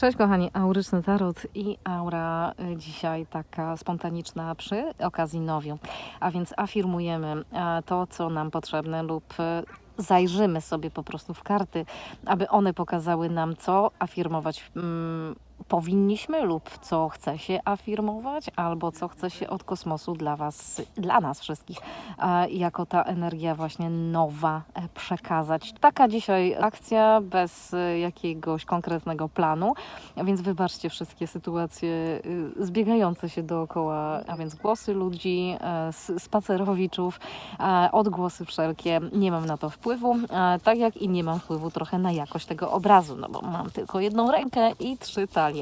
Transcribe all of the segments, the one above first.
Cześć kochani, Auryczny Tarot i aura y, dzisiaj taka spontaniczna przy okazji nowiu. A więc afirmujemy to, co nam potrzebne lub e, zajrzymy sobie po prostu w karty, aby one pokazały nam, co afirmować mm, powinniśmy lub co chce się afirmować, albo co chce się od kosmosu dla Was, dla nas wszystkich, e, jako ta energia właśnie nowa e, przekazać. Taka dzisiaj akcja bez e, jakiegoś konkretnego planu, więc wybaczcie wszystkie sytuacje y, zbiegające się dookoła, a więc głosy ludzi, e, spacerowiczów, e, odgłosy wszelkie. Nie mam na to wpływu, e, tak jak i nie mam wpływu trochę na jakość tego obrazu, no bo mam tylko jedną rękę i trzy talie.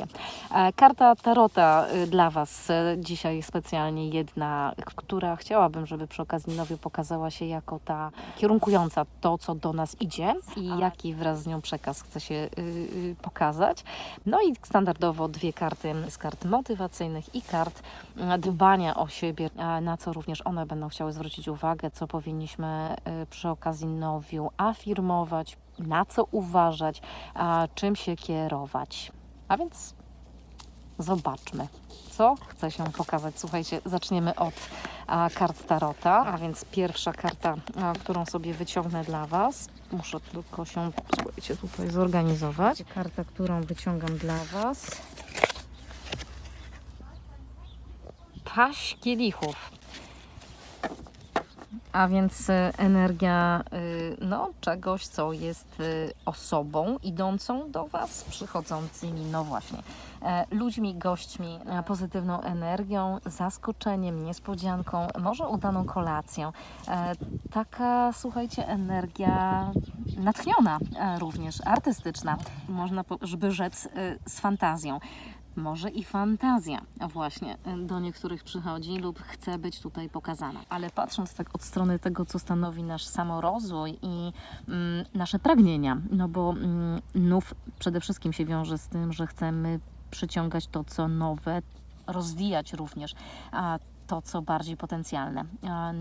E, Karta Tarota y, dla Was e, dzisiaj specjalnie jedna, która chciałabym, żeby przy okazji nowiu pokazała się jako ta kierunkująca to, co do nas idzie i jaki wraz z nią przekaz chce się y, y, pokazać. No i standardowo dwie karty z kart motywacyjnych i kart e, dbania o siebie, na co również one będą chciały zwrócić uwagę, co powinniśmy przy okazji nowiu afirmować, na co uważać, a czym się kierować. A więc zobaczmy, co chce się pokazać. Słuchajcie, zaczniemy od a, kart Tarota, a więc pierwsza karta, a, którą sobie wyciągnę dla Was. Muszę tylko się, słuchajcie, tutaj zorganizować. Karta, którą wyciągam dla Was. Paść kielichów. A więc y, energia y, no, czegoś, co jest y, osobą idącą do Was, przychodzącymi, no właśnie, e, ludźmi, gośćmi, e, pozytywną energią, zaskoczeniem, niespodzianką, może udaną kolacją. E, Taka, słuchajcie, energia natchniona również, artystyczna, można żeby rzec z fantazją. Może i fantazja właśnie do niektórych przychodzi lub chce być tutaj pokazana. Ale patrząc tak od strony tego, co stanowi nasz samorozwój i mm, nasze pragnienia, no bo mm, nów przede wszystkim się wiąże z tym, że chcemy przyciągać to, co nowe, rozwijać również a to, co bardziej potencjalne.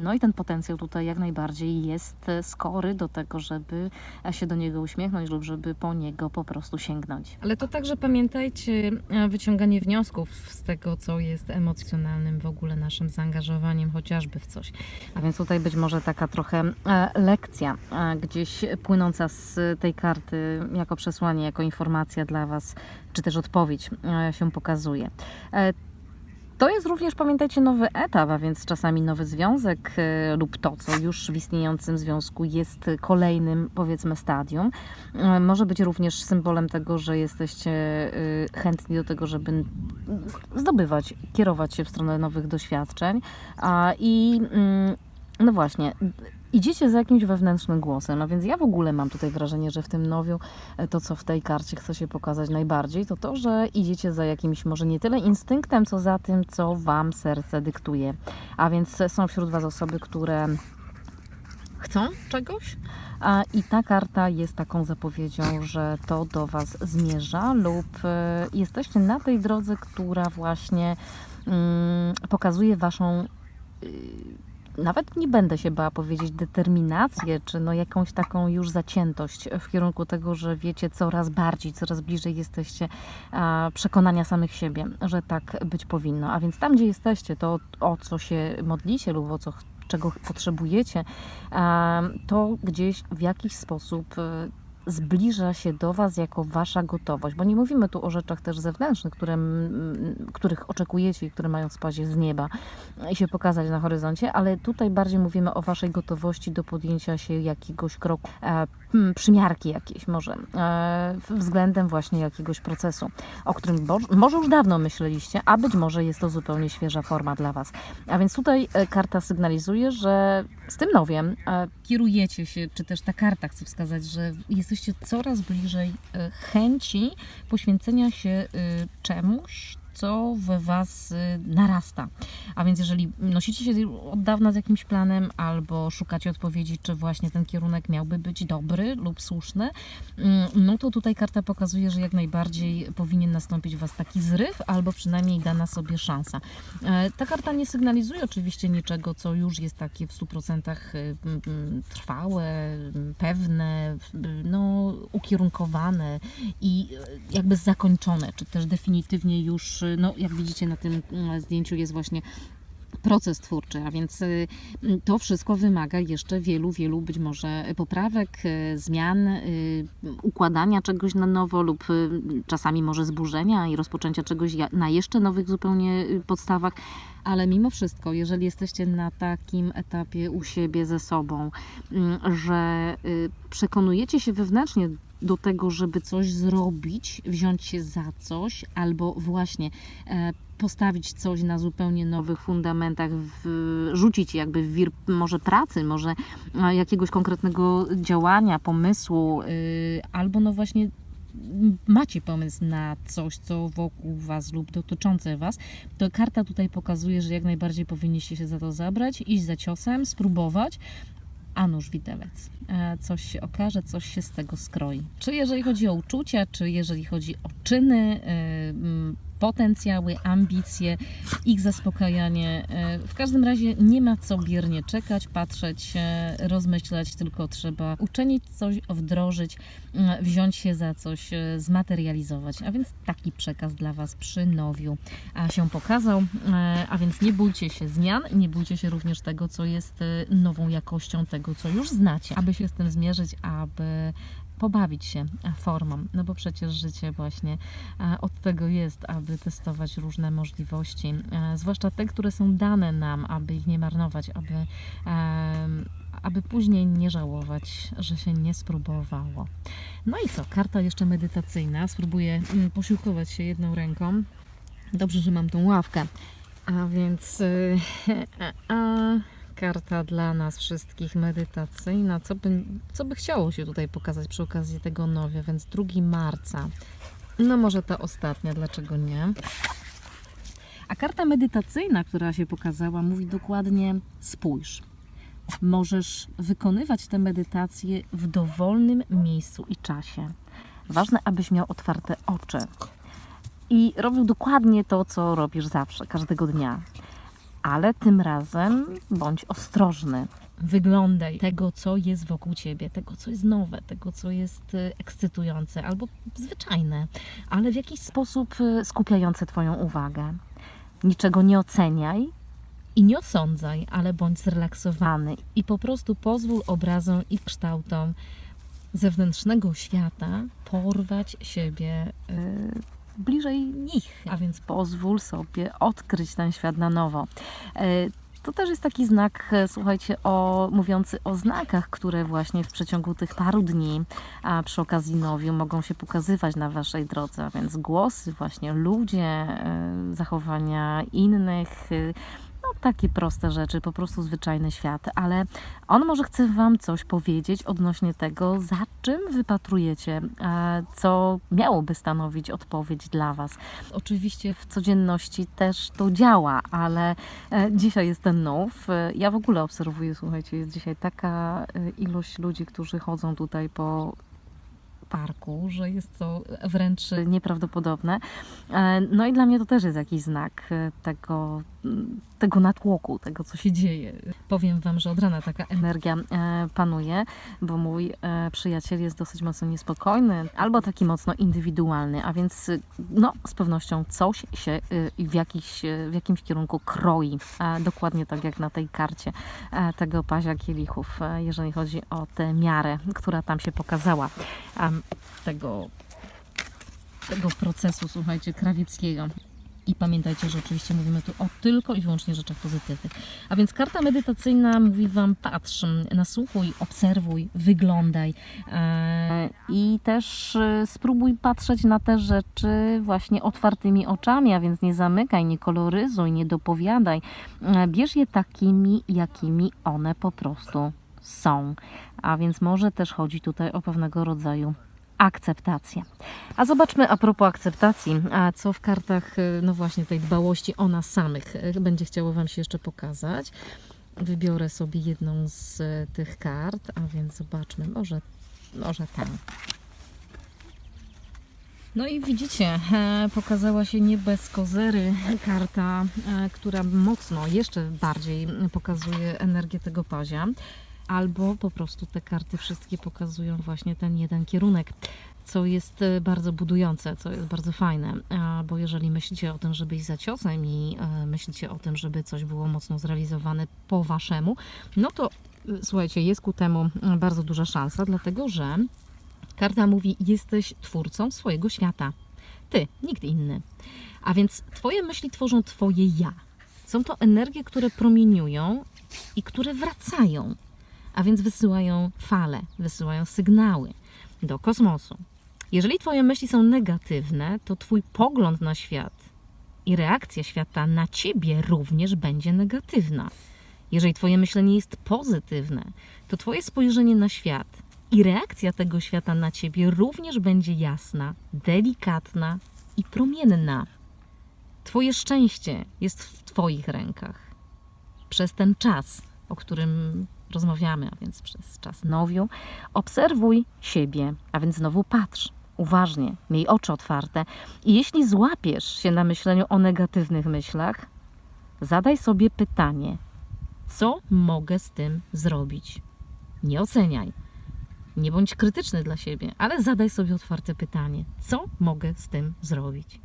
No i ten potencjał tutaj jak najbardziej jest skory do tego, żeby się do niego uśmiechnąć lub żeby po niego po prostu sięgnąć. Ale to także pamiętajcie e, wyciąganie wniosków z tego, co jest emocjonalnym w ogóle naszym zaangażowaniem chociażby w coś. A więc tutaj być może taka trochę e, lekcja e, gdzieś płynąca z tej karty jako przesłanie, jako informacja dla Was, czy też odpowiedź się pokazuje. To jest również, pamiętajcie, nowy etap, a więc czasami nowy związek e, lub to, co już w istniejącym związku jest kolejnym, powiedzmy, stadium. E, Może być również symbolem tego, że jesteście e, chętni do tego, żeby zdobywać, kierować się w stronę nowych doświadczeń. I mm, no właśnie, idziecie za jakimś wewnętrznym głosem, a więc ja w ogóle mam tutaj wrażenie, że w tym nowiu e, to, co w tej karcie chce się pokazać najbardziej, to to, że idziecie za jakimś może nie tyle instynktem, co za tym, co Wam serce dyktuje. A więc są wśród Was osoby, które chcą czegoś, a i ta karta jest taką zapowiedzią, że to do Was zmierza lub e, jesteście na tej drodze, która właśnie mm, pokazuje Waszą y, nawet nie będę się bała powiedzieć determinację, czy no jakąś taką już zaciętość w kierunku tego, że wiecie coraz bardziej, coraz bliżej jesteście przekonania samych siebie, że tak być powinno. A więc tam, gdzie jesteście, to o co się modlicie lub o co czego potrzebujecie, to gdzieś w jakiś sposób y, zbliża się do Was jako Wasza gotowość, bo nie mówimy tu o rzeczach też zewnętrznych, które, których oczekujecie i które mają spaść z nieba i się pokazać na horyzoncie, ale tutaj bardziej mówimy o Waszej gotowości do podjęcia się jakiegoś kroku, e, hmm, przymiarki jakiejś może, e, względem właśnie jakiegoś procesu, o którym bo, może już dawno myśleliście, a być może jest to zupełnie świeża forma dla Was. A więc tutaj e, karta sygnalizuje, że z tym nowiem e, kierujecie się, czy też ta karta chce wskazać, że jesteście coraz bliżej e, chęci poświęcenia się e, czemuś, co we Was y, narasta. A więc jeżeli nosicie się od dawna z jakimś planem albo szukacie odpowiedzi, czy właśnie ten kierunek miałby być dobry lub słuszny, mm, no to tutaj karta pokazuje, że jak najbardziej powinien nastąpić u Was taki zryw, albo przynajmniej dana sobie szansa. E, Ta karta nie sygnalizuje oczywiście niczego, co już jest takie w 100% y, trwałe, pewne, no, ukierunkowane i y, jakby zakończone, czy też definitywnie już, no, jak widzicie na tym mm, zdjęciu jest właśnie proces twórczy, a więc y, to wszystko wymaga jeszcze wielu, wielu być może poprawek, y, zmian, y, układania czegoś na nowo lub czasami może zburzenia i rozpoczęcia czegoś na jeszcze nowych zupełnie podstawach, ale mimo wszystko, jeżeli jesteście na takim etapie u siebie ze sobą, mm, że przekonujecie się wewnętrznie do tego, żeby coś zrobić, wziąć się za coś, albo właśnie e, postawić coś na zupełnie nowych fundamentach, w, rzucić jakby w wir może pracy, może e, jakiegoś konkretnego działania, pomysłu, y, albo no właśnie macie pomysł na coś, co wokół Was lub dotyczące Was, to karta tutaj pokazuje, że jak najbardziej powinniście się za to zabrać, iść za ciosem, spróbować, a nuż widelec. E, Coś się okaże, coś się z tego skroi. Czy jeżeli chodzi o uczucia, czy jeżeli chodzi o czyny, mm, potencjały, ambicje, ich zaspokajanie. E, W każdym razie nie ma co biernie czekać, patrzeć, e, rozmyślać, tylko trzeba uczynić coś, wdrożyć, m, wziąć się za coś, e, zmaterializować. A więc taki przekaz dla Was przy nowiu a, się pokazał. A więc nie bójcie się zmian, nie bójcie się również tego, co jest nową jakością tego, co już znacie, aby się z tym zmierzyć, aby pobawić się e, formą, no bo przecież życie właśnie e, od tego jest, aby testować różne możliwości, e, zwłaszcza te, które są dane nam, aby ich nie marnować, aby, aby później nie żałować, że się nie spróbowało. No i co, karta jeszcze medytacyjna, spróbuję mm, posiłkować się jedną ręką. Dobrze, że mam tą ławkę. A więc y, a, karta dla nas wszystkich medytacyjna. Co by, co by chciało się tutaj pokazać przy okazji tego nowia? Więc 2 marca. No może ta ostatnia, dlaczego nie? A karta medytacyjna, która się pokazała, mówi dokładnie spójrz. Możesz wykonywać te medytacje w dowolnym miejscu i czasie. Ważne, abyś miał otwarte oczy i robił dokładnie to, co robisz zawsze, każdego dnia. Ale tym razem bądź ostrożny. Wyglądaj tego, co jest wokół ciebie, tego, co jest nowe, tego, co jest y, ekscytujące albo zwyczajne, ale w jakiś sposób y, skupiające Twoją uwagę. Niczego nie oceniaj i nie osądzaj, ale bądź zrelaksowany i po prostu pozwól obrazom i kształtom zewnętrznego świata porwać siebie y, bliżej nich, a więc pozwól sobie odkryć ten świat na nowo. Y, to też jest taki znak, e, słuchajcie, o, mówiący o znakach, które właśnie w przeciągu tych paru dni a przy okazji nowiu mogą się pokazywać na Waszej drodze, a więc głosy, właśnie ludzie, e, zachowania innych, e, no takie proste rzeczy, po prostu zwyczajny świat, ale on może chce Wam coś powiedzieć odnośnie tego, za czym wypatrujecie, e, co miałoby stanowić odpowiedź dla Was. Oczywiście w codzienności też to działa, ale e, dzisiaj jest ten now. E, Ja w ogóle obserwuję, słuchajcie, jest dzisiaj taka ilość ludzi, którzy chodzą tutaj po parku, że jest to wręcz nieprawdopodobne. E, No i dla mnie to też jest jakiś znak e, tego, m, tego natłoku, tego co się dzieje. Powiem Wam, że od rana taka energia e, panuje, bo mój przyjaciel jest dosyć mocno niespokojny, albo taki mocno indywidualny, a więc no, z pewnością coś się w, jakiś, w jakimś kierunku kroi. Dokładnie tak jak na tej karcie tego pazia kielichów, jeżeli chodzi o tę miarę, która tam się pokazała. Tego, tego procesu, słuchajcie, krawieckiego. I pamiętajcie, że oczywiście mówimy tu o tylko i wyłącznie rzeczach pozytywnych. A więc karta medytacyjna mówi Wam, patrz, nasłuchuj, obserwuj, wyglądaj e, i też e, spróbuj patrzeć na te rzeczy właśnie otwartymi oczami, a więc nie zamykaj, nie koloryzuj, nie dopowiadaj. E, bierz je takimi, jakimi one po prostu są. A więc może też chodzi tutaj o pewnego rodzaju akceptację. A zobaczmy a propos akceptacji, a co w kartach, y, no właśnie tej dbałości o nas samych y, będzie chciało Wam się jeszcze pokazać. Wybiorę sobie jedną z y, tych kart, a więc zobaczmy, może, może tę. No i widzicie, e, pokazała się nie bez kozery karta, e, która mocno, jeszcze bardziej pokazuje energię tego pazia. Albo po prostu te karty wszystkie pokazują właśnie ten jeden kierunek, co jest e, bardzo budujące, co jest bardzo fajne. Bo jeżeli myślicie o tym, żeby iść za ciosem i e, myślicie o tym, żeby coś było mocno zrealizowane po waszemu, no to e, słuchajcie, jest ku temu bardzo duża szansa, dlatego że Karta mówi: Jesteś twórcą swojego świata. Ty, nikt inny. A więc Twoje myśli tworzą Twoje ja. Są to energie, które promieniują i które wracają. A więc wysyłają fale, wysyłają sygnały do kosmosu. Jeżeli Twoje myśli są negatywne, to Twój pogląd na świat i reakcja świata na Ciebie również będzie negatywna. Jeżeli Twoje myślenie jest pozytywne, to Twoje spojrzenie na świat i reakcja tego świata na ciebie również będzie jasna, delikatna i promienna. Twoje szczęście jest w Twoich rękach. Przez ten czas, o którym rozmawiamy, a więc przez czas nowiu, obserwuj siebie, a więc znowu patrz uważnie, miej oczy otwarte i jeśli złapiesz się na myśleniu o negatywnych myślach, zadaj sobie pytanie: co mogę z tym zrobić? Nie oceniaj. Nie bądź krytyczny dla siebie, ale zadaj sobie otwarte pytanie: co mogę z tym zrobić?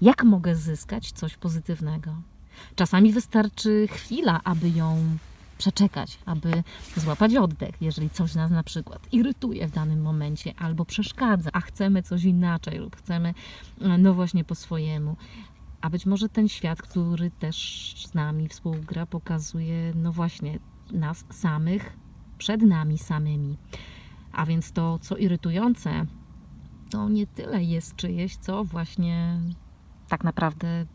Jak mogę zyskać coś pozytywnego? Czasami wystarczy chwila, aby ją przeczekać, aby złapać oddech, jeżeli coś nas na przykład irytuje w danym momencie albo przeszkadza, a chcemy coś inaczej lub chcemy, e, no właśnie po swojemu. A być może ten świat, który też z nami współgra, pokazuje, no właśnie, nas samych przed nami samymi. A więc to, co irytujące, to nie tyle jest czyjeś, co właśnie tak naprawdę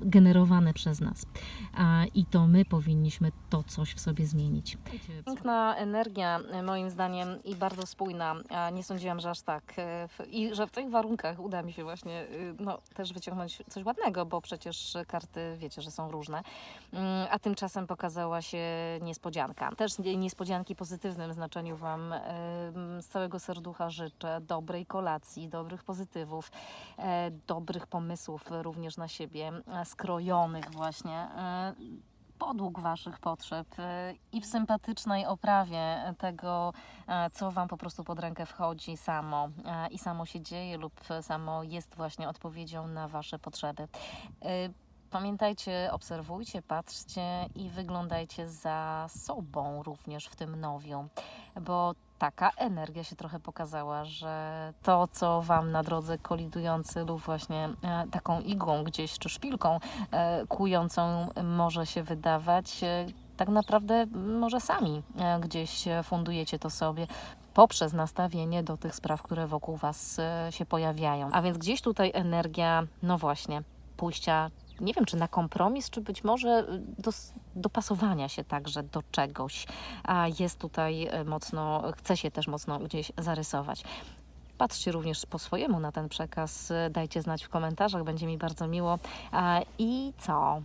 generowane przez nas. A, I to my powinniśmy to coś w sobie zmienić. Piękna energia, e, moim zdaniem, i bardzo spójna. Nie sądziłam, że aż tak. e, I że w tych warunkach uda mi się właśnie y, no, też wyciągnąć coś ładnego, bo przecież karty wiecie, że są różne. Mm, A tymczasem pokazała się niespodzianka. Też nie- niespodzianki w pozytywnym znaczeniu Wam em, z całego serducha życzę dobrej kolacji, dobrych pozytywów, e, dobrych pomysłów również na siebie, e, skrojonych właśnie. e, Podług Waszych potrzeb e, i w sympatycznej oprawie tego, e, co Wam po prostu pod rękę wchodzi samo i samo się dzieje lub samo jest właśnie odpowiedzią na Wasze potrzeby. Pamiętajcie, obserwujcie, patrzcie i wyglądajcie za sobą również w tym nowiu, bo taka energia się trochę pokazała, że to, co Wam na drodze kolidujący lub właśnie e, taką igłą gdzieś czy szpilką e, kłującą może się wydawać, e, tak naprawdę może sami gdzieś fundujecie to sobie poprzez nastawienie do tych spraw, które wokół Was się pojawiają. A więc gdzieś tutaj energia, no właśnie, pójścia nie wiem, czy na kompromis, czy być może y, dos, dopasowania się także do czegoś, a jest tutaj y, mocno, chce się też mocno gdzieś zarysować. Patrzcie również po swojemu na ten przekaz, y, dajcie znać w komentarzach, będzie mi bardzo miło. I co?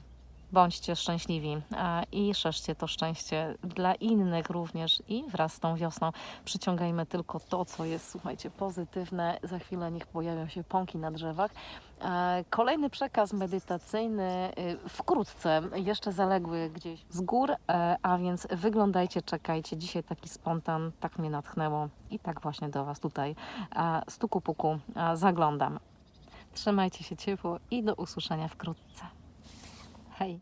Bądźcie szczęśliwi a, i szerzcie to szczęście dla innych również i wraz z tą wiosną przyciągajmy tylko to, co jest, słuchajcie, pozytywne. Za chwilę niech pojawią się pąki na drzewach. E, Kolejny przekaz medytacyjny y, wkrótce, jeszcze zaległy gdzieś z gór, e, a więc wyglądajcie, czekajcie. Dzisiaj taki spontan, tak mnie natchnęło i tak właśnie do Was tutaj e, stuku puku e, zaglądam. Trzymajcie się ciepło i do usłyszenia wkrótce. Bye.